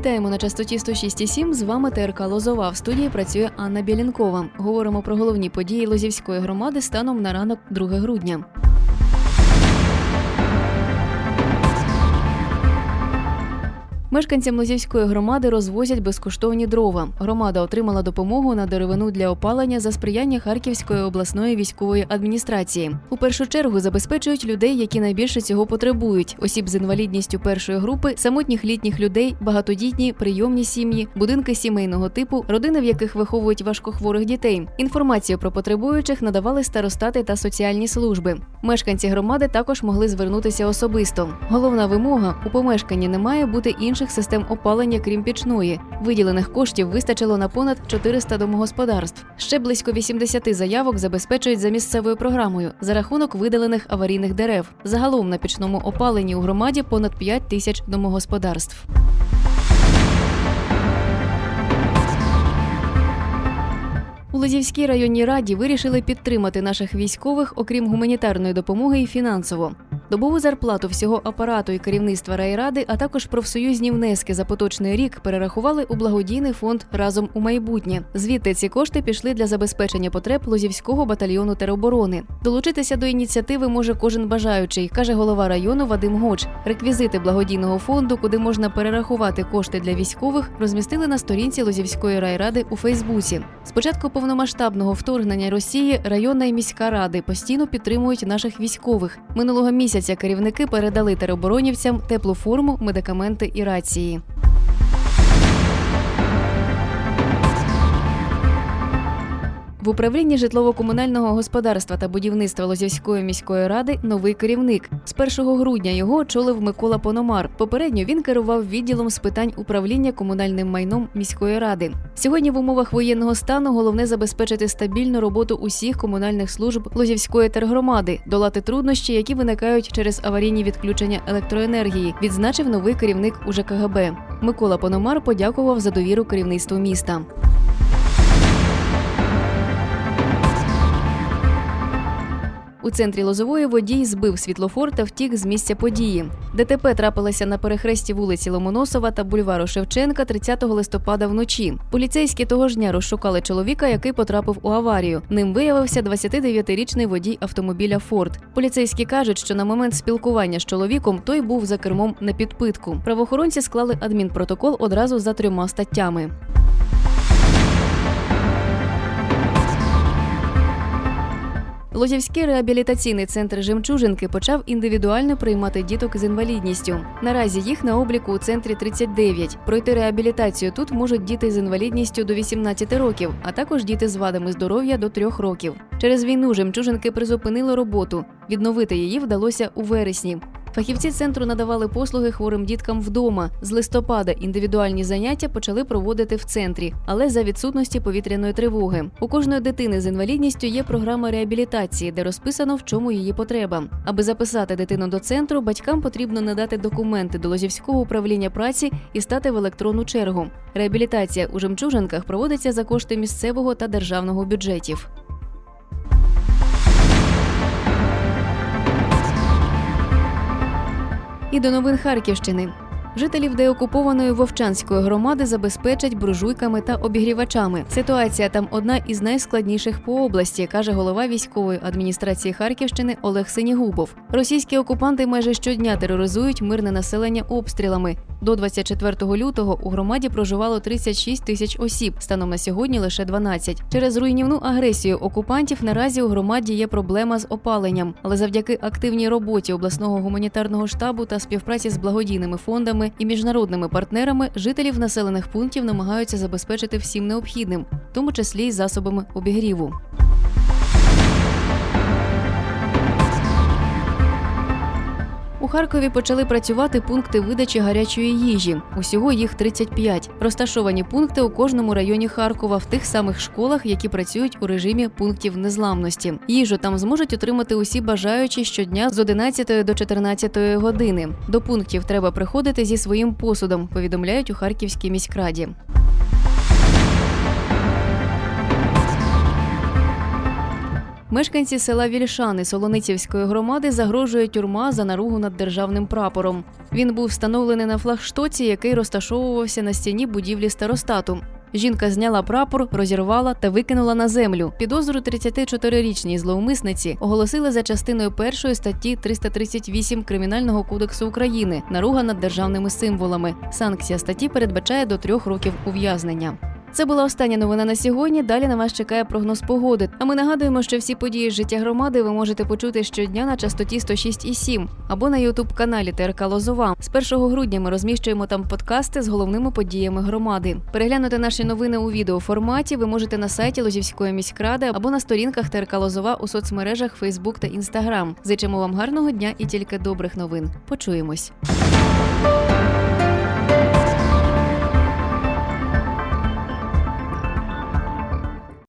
Вітаємо на частоті 106,7. З вами ТРК Лозова. В студії працює Анна Білінкова. Говоримо про головні події Лозівської громади станом на ранок 2 грудня. Мешканцям Лозівської громади розвозять безкоштовні дрова. Громада отримала допомогу на деревину для опалення за сприяння Харківської обласної військової адміністрації. У першу чергу забезпечують людей, які найбільше цього потребують: осіб з інвалідністю першої групи, самотніх літніх людей, багатодітні, прийомні сім'ї, будинки сімейного типу, родини, в яких виховують важкохворих дітей. Інформацію про потребуючих надавали старостати та соціальні служби. Мешканці громади також могли звернутися особисто. Головна вимога у помешканні не має бути інших систем опалення, крім пічної. Виділених коштів вистачило на понад 400 домогосподарств. Ще близько 80 заявок забезпечують за місцевою програмою за рахунок видалених аварійних дерев. Загалом на пічному опаленні у громаді понад 5 тисяч домогосподарств. У Лозівській районній раді вирішили підтримати наших військових, окрім гуманітарної допомоги, і фінансово. Добову зарплату всього апарату і керівництва райради, а також профсоюзні внески за поточний рік перерахували у благодійний фонд разом у майбутнє. Звідти ці кошти пішли для забезпечення потреб Лозівського батальйону тероборони. Долучитися до ініціативи може кожен бажаючий, каже голова району Вадим Гоч. Реквізити благодійного фонду, куди можна перерахувати кошти для військових, розмістили на сторінці Лозівської райради у Фейсбуці. Спочатку повномасштабного вторгнення Росії районна і міська ради постійно підтримують наших військових. Минулого місяця керівники передали тероборонівцям теплу форму, медикаменти і рації. В управлінні житлово-комунального господарства та будівництва Лозівської міської ради новий керівник. З 1 грудня його очолив Микола Пономар. Попередньо він керував відділом з питань управління комунальним майном міської ради. Сьогодні в умовах воєнного стану головне забезпечити стабільну роботу усіх комунальних служб Лозівської тергромади, долати труднощі, які виникають через аварійні відключення електроенергії. Відзначив новий керівник УЖКГБ. Микола Пономар подякував за довіру керівництву міста. У центрі Лозової водій збив світлофор та втік з місця події. ДТП трапилося на перехресті вулиці Ломоносова та бульвару Шевченка 30 листопада вночі. Поліцейські того ж дня розшукали чоловіка, який потрапив у аварію. Ним виявився 29-річний водій автомобіля Форд. Поліцейські кажуть, що на момент спілкування з чоловіком той був за кермом на підпитку. Правоохоронці склали адмінпротокол одразу за трьома статтями. Лозівський реабілітаційний центр Жемчужинки почав індивідуально приймати діток з інвалідністю. Наразі їх на обліку у центрі 39. Пройти реабілітацію тут можуть діти з інвалідністю до 18 років, а також діти з вадами здоров'я до 3 років. Через війну жемчужинки призупинили роботу. Відновити її вдалося у вересні. Фахівці центру надавали послуги хворим діткам вдома. З листопада індивідуальні заняття почали проводити в центрі, але за відсутності повітряної тривоги. У кожної дитини з інвалідністю є програма реабілітації, де розписано, в чому її потреба. Аби записати дитину до центру, батькам потрібно надати документи до Лозівського управління праці і стати в електронну чергу. Реабілітація у жемчужинках проводиться за кошти місцевого та державного бюджетів. І до новин Харківщини. Жителів деокупованої Вовчанської громади забезпечать буржуйками та обігрівачами. Ситуація там одна із найскладніших по області, каже голова військової адміністрації Харківщини Олег Синігубов. Російські окупанти майже щодня тероризують мирне населення обстрілами. До 24 лютого у громаді проживало 36 тисяч осіб. Станом на сьогодні лише 12. Через руйнівну агресію окупантів наразі у громаді є проблема з опаленням, але завдяки активній роботі обласного гуманітарного штабу та співпраці з благодійними фондами і міжнародними партнерами жителів населених пунктів намагаються забезпечити всім необхідним, в тому числі й засобами обігріву. У Харкові почали працювати пункти видачі гарячої їжі. Усього їх 35. Розташовані пункти у кожному районі Харкова в тих самих школах, які працюють у режимі пунктів незламності. Їжу там зможуть отримати усі бажаючі щодня з 11 до 14 години. До пунктів треба приходити зі своїм посудом. Повідомляють у Харківській міськраді. Мешканці села Вільшани Солоницівської громади загрожує тюрма за наругу над державним прапором. Він був встановлений на флагштоці, який розташовувався на стіні будівлі старостату. Жінка зняла прапор, розірвала та викинула на землю. Підозру 34-річній зловмисниці оголосили за частиною першої статті 338 Кримінального кодексу України наруга над державними символами. Санкція статті передбачає до трьох років ув'язнення. Це була остання новина на сьогодні. Далі на вас чекає прогноз погоди. А ми нагадуємо, що всі події з життя громади ви можете почути щодня на частоті 106,7 або на ютуб каналі ТРК Лозова. З 1 грудня ми розміщуємо там подкасти з головними подіями громади. Переглянути наші новини у відеоформаті ви можете на сайті Лозівської міськради або на сторінках ТРК Лозова у соцмережах Facebook та Instagram. Зичимо вам гарного дня і тільки добрих новин. Почуємось.